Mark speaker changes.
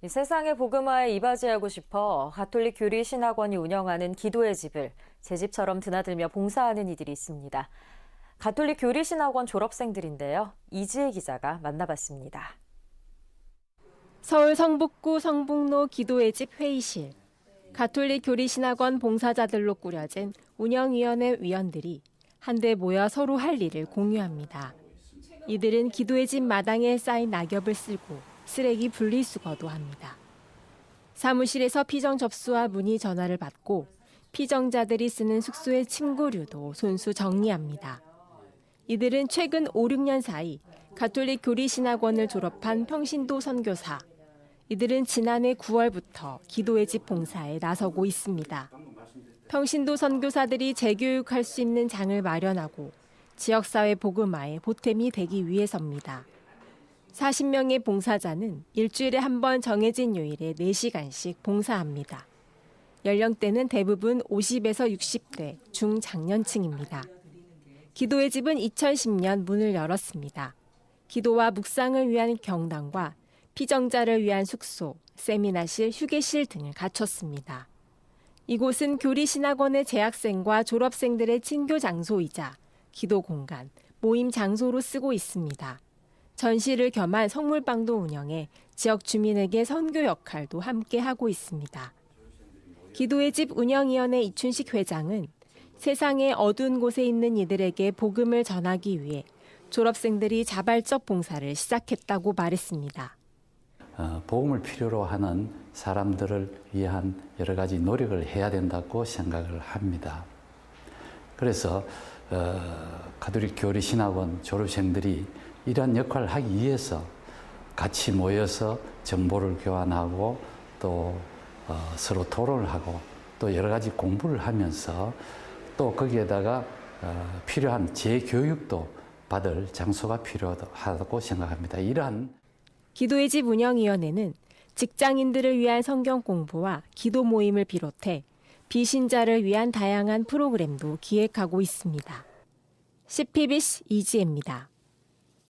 Speaker 1: 이 세상의 복음화에 이바지하고 싶어 가톨릭 교리 신학원이 운영하는 기도의 집을 제 집처럼 드나들며 봉사하는 이들이 있습니다. 가톨릭 교리 신학원 졸업생들인데요. 이지혜 기자가 만나봤습니다.
Speaker 2: 서울 성북구 성북로 기도의 집 회의실. 가톨릭 교리 신학원 봉사자들로 꾸려진 운영위원회 위원들이 한데 모여 서로 할 일을 공유합니다. 이들은 기도의 집 마당에 쌓인 낙엽을 쓸고 쓰레기 분리수거도 합니다. 사무실에서 피정 접수와 문의 전화를 받고 피정자들이 쓰는 숙소의 침구류도 손수 정리합니다. 이들은 최근 5, 6년 사이 가톨릭 교리신학원을 졸업한 평신도 선교사. 이들은 지난해 9월부터 기도의 집 봉사에 나서고 있습니다. 평신도 선교사들이 재교육할 수 있는 장을 마련하고 지역사회 복음화에 보탬이 되기 위해서입니다. 40명의 봉사자는 일주일에 한 번 정해진 요일에 4시간씩 봉사합니다. 연령대는 대부분 50에서 60대 중장년층입니다. 기도의 집은 2010년 문을 열었습니다. 기도와 묵상을 위한 경당과 피정자를 위한 숙소, 세미나실, 휴게실 등을 갖췄습니다. 이곳은 교리신학원의 재학생과 졸업생들의 친교 장소이자 기도 공간, 모임 장소로 쓰고 있습니다. 전시를 겸한 성물방도 운영해 지역 주민에게 선교 역할도 함께 하고 있습니다. 기도의 집 운영위원회 이춘식 회장은 세상의 어두운 곳에 있는 이들에게 복음을 전하기 위해 졸업생들이 자발적 봉사를 시작했다고 말했습니다.
Speaker 3: 어, 복음을 필요로 하는 사람들을 위한 여러 가지 노력을 해야 된다고 생각을 합니다. 그래서 어, 가톨릭 교리 신학원 졸업생들이 이러한 역할을 하기 위해서 같이 모여서 정보를 교환하고 또 어, 서로 토론을 하고 또 여러 가지 공부를 하면서 또 거기에다가 어, 필요한 재교육도 받을 장소가 필요하다고 생각합니다. 이러한
Speaker 2: 기도의 집 운영위원회는 직장인들을 위한 성경 공부와 기도 모임을 비롯해 비신자를 위한 다양한 프로그램도 기획하고 있습니다. CPBC 이지혜입니다.